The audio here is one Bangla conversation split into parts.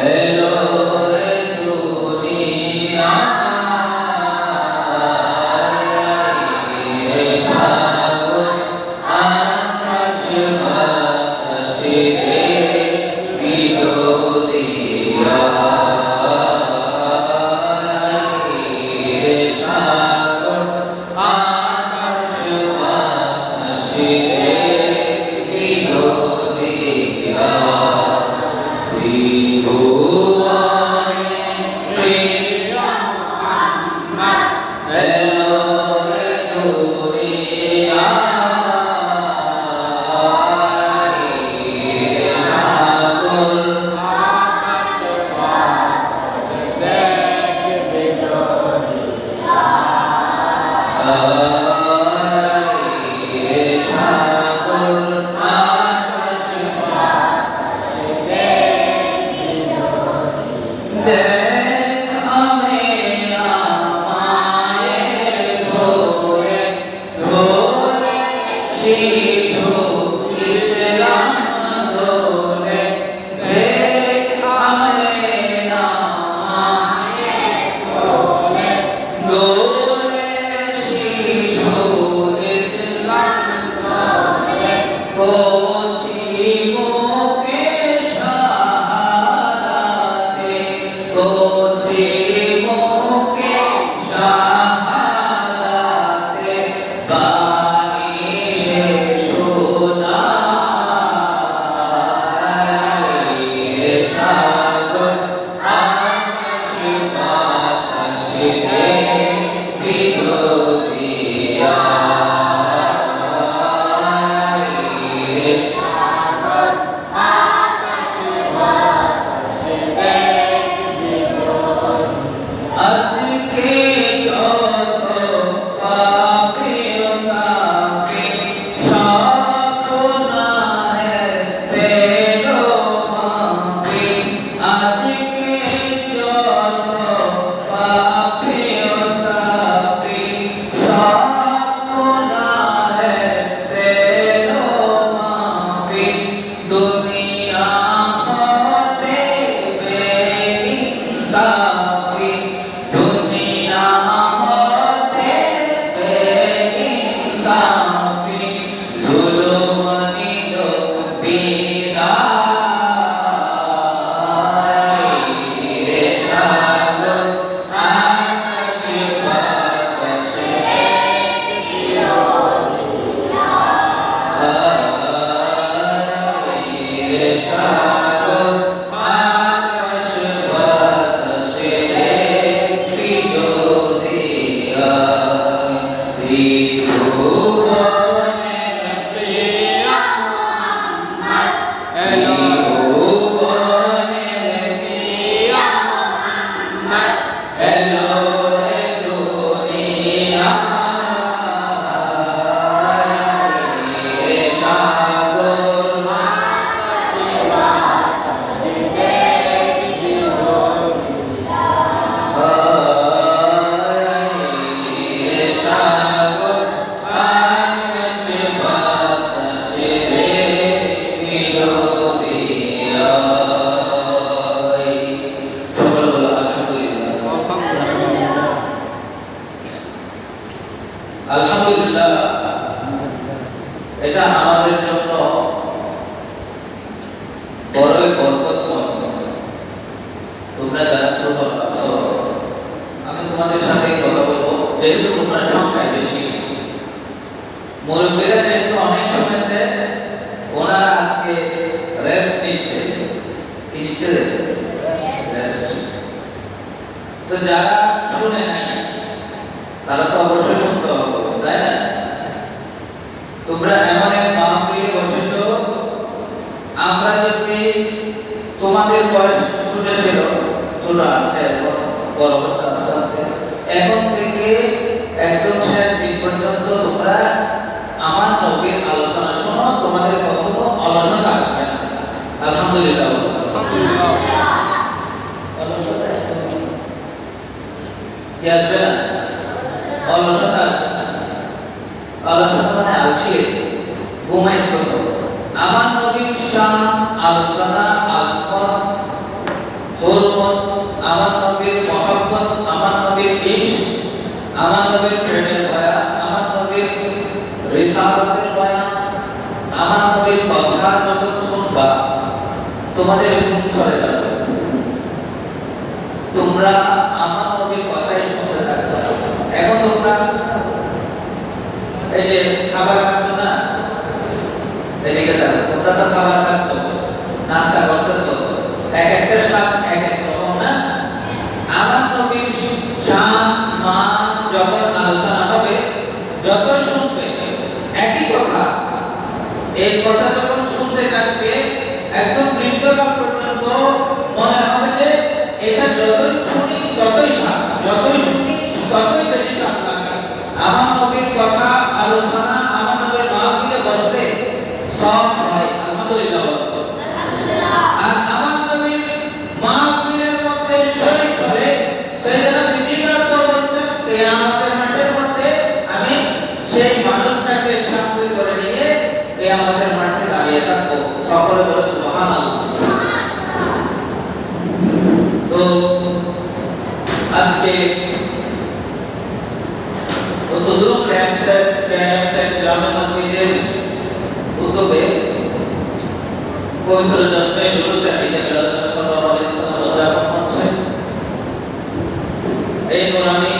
আজকে ত্রিভুবনের আলহামদুলিল্লাহ। এটা আমাদের জন্য বড়ই তোমরা যারা ছোট আমি তোমাদের সাথে কথা বলব। যেহেতু তোমরা সংখ্যায় বেশি যেহেতু অনেক শুনেছে ওনারা আজকে রেস্ট নিচ্ছে কি নিচ্ছে রেস্ট তো যারা শুনে নাই তারা তো অবশ্যই শুনতে হবে তাই না তোমরা এমন এক মাহফিলে বসেছো আমরা যদি তোমাদের বয়স ছোট ছিল আছে এখন বড় হচ্ছে আস্তে আস্তে। এখন থেকে একদম শেষ দিন পর্যন্ত তোমরা আমার নবীর আলোচনা শোনো, তোমাদের কখনো আসবে না। আলহামদুলিল্লাহ। মানে আমার নবীর আলোচনা তোমাদের ঘুম চলে যাবে। তোমরা কথাই শুনতে থাকবে এখন তোমরা এই যে খাবার খাচ্ছ না? এদিকে দেখো তোমরা তো খাবার খাচ্ছ। নাস্তা করতেছো। এক একটা স্বাদ এক এক রকম না? আমার নবীর মান যখন আলোচনা হবে যতই শুনবে একই কথা এই কথা যখন শুনতে থাকবে একদম বৃদ্ধকাল পর্যন্ত মনে হবে যে এটা যতই শুনি ততই স্বাদ যতই শুনি ততই বেশি স্বাদ লাগে আমার নবীর কথা আলোচনা আমার নবীর মাহফিলে বসলে সব হয় আলহামদুলিল্লাহ বলো। আর আমার নবীর মাহফিলের মধ্যে শরীক করে সাইয়েদনা সিদ্দিক আকবর বলছেন কিয়ামতের মাঠের মধ্যে আমি সেই মানুষটাকে সামনে করে নিয়ে কিয়ামতের মাঠে দাঁড়িয়ে থাকব সকলে বলে সুবহানাল্লাহ তো আজকে অতদূর ক্যাম্পের ক্যাম্পের জামে মসজিদের উদ্যোগে পবিত্র জশ্নে জুলুসে সাল্লাম এই নুরানি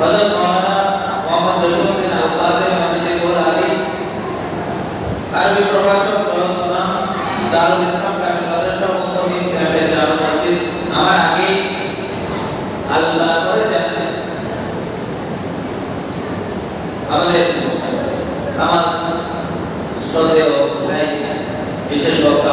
হযরত মাওলানা মোহাম্মদ রশিদউদ্দিন আল কাদের হাফিজাহুল আলী, আরবি প্রভাষক রহমাতুল্লাহ দারুল ইসলাম কামিল মাদ্রাসা মুতামিম ক্যাম্পের জামে মসজিদ আমার আগে আলোচনা করেছেন। আমাদের আমার শ্রদ্ধেয় ভাই, বিশেষ বক্তা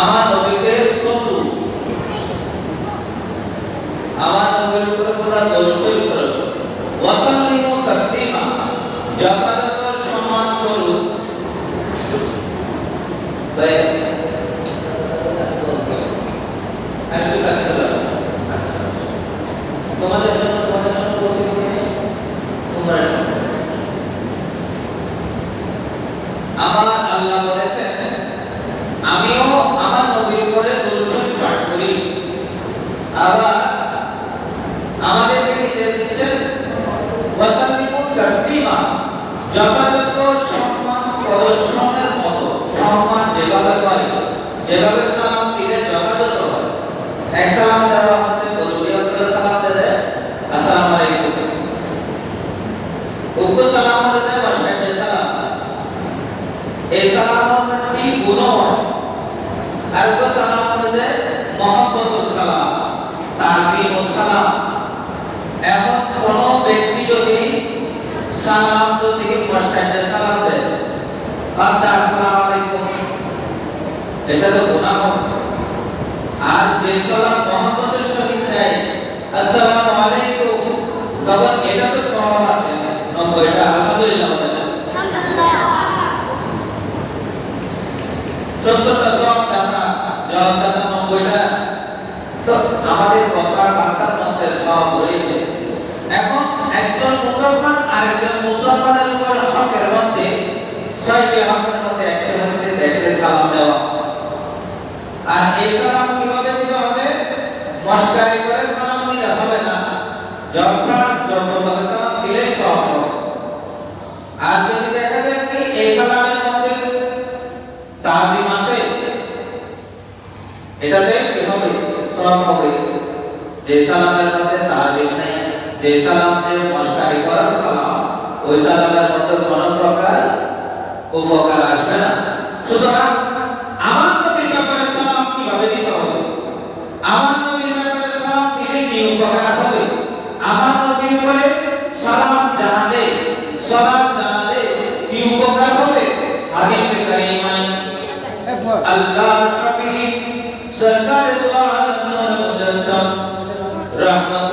আমার নবীকে আমার নবীর উপরে তোমরা দরুদ শরীফ করো ওয়া সাল্লিমু তাসলিমা যথাযথ সম্মান স্বরূপ তাই একটু কাছে চলে আসো। তোমাদের জন্য তোমাদের জন্য পরিস্থিতি নেই তোমরা শোনো। আমার আল্লাহ বলেছেন আমিও আমার নবীর উপরে দরুদ শরীফ পাঠ করি আবার আমাদেরকে নির্দেশ দিচ্ছেন ওয়াসাল্লিমু তাসলিমা যথাযথ প্রদর্শনের মতো সম্মান যেভাবে হয়, যেভাবে সালাম দিলে যথাযথ হয়। এক সালাম দেওয়া হচ্ছে গরুবি আপনারা সালাম দেবে আসসালামু আলাইকুম। উগ্র সালাম হতে বাসায় সালাম। এই সালামের মধ্যে গুণ আর উগ্র সালাম হতে মহব্বত সালাম তাজিম সালাম। এখন কোন ব্যক্তি যদি সালাম যদি মসজিদে সালাম দেয় বান্দা আসসালামু আলাইকুম এটা তো গুনাহ আর যে সালাম মোহাম্মদের সহিত দেয় আসসালামু আলাইকুম, তখন এটা তো সওয়াব আছে। নব্বইটা আলহামদুলিল্লাহ বলে না সত্তরটা সওয়াব দাতা, জবাব দাতা নব্বইটা তো আমাদের কথার বার্তার মধ্যে সব রয়েছে। এখন একজন মুসলমান আরেকজন মুসলমানের উপর হকের মধ্যে ছয়টি হকের মধ্যে একটি হচ্ছে দেখে সালাম দেওয়া আর এই সালাম কীভাবে দিতে হবে মস্কারি করে সালাম দিলে হবে না যথা যতভাবে সালাম দিলেই সব হবে যে সালামের মধ্যে তাজিম নেই যে সালাম যে মস্কারি করার সালাম। ওই সালামের মধ্যে কোনো প্রকার উপকার আসবে না। সুতরাং আমার নবীর ব্যাপারে সালাম কীভাবে দিতে হবে? আমার নবীর ব্যাপারে সালাম দিলে কি উপকার হবে? আমার নবীর উপরে সালাম জানালে সালাম জানালে কি উপকার হবে? হাদিসে কারিমায় আল্লাহ হাবিব সরকার দু আলম মুজাসসাম রাহমাতুল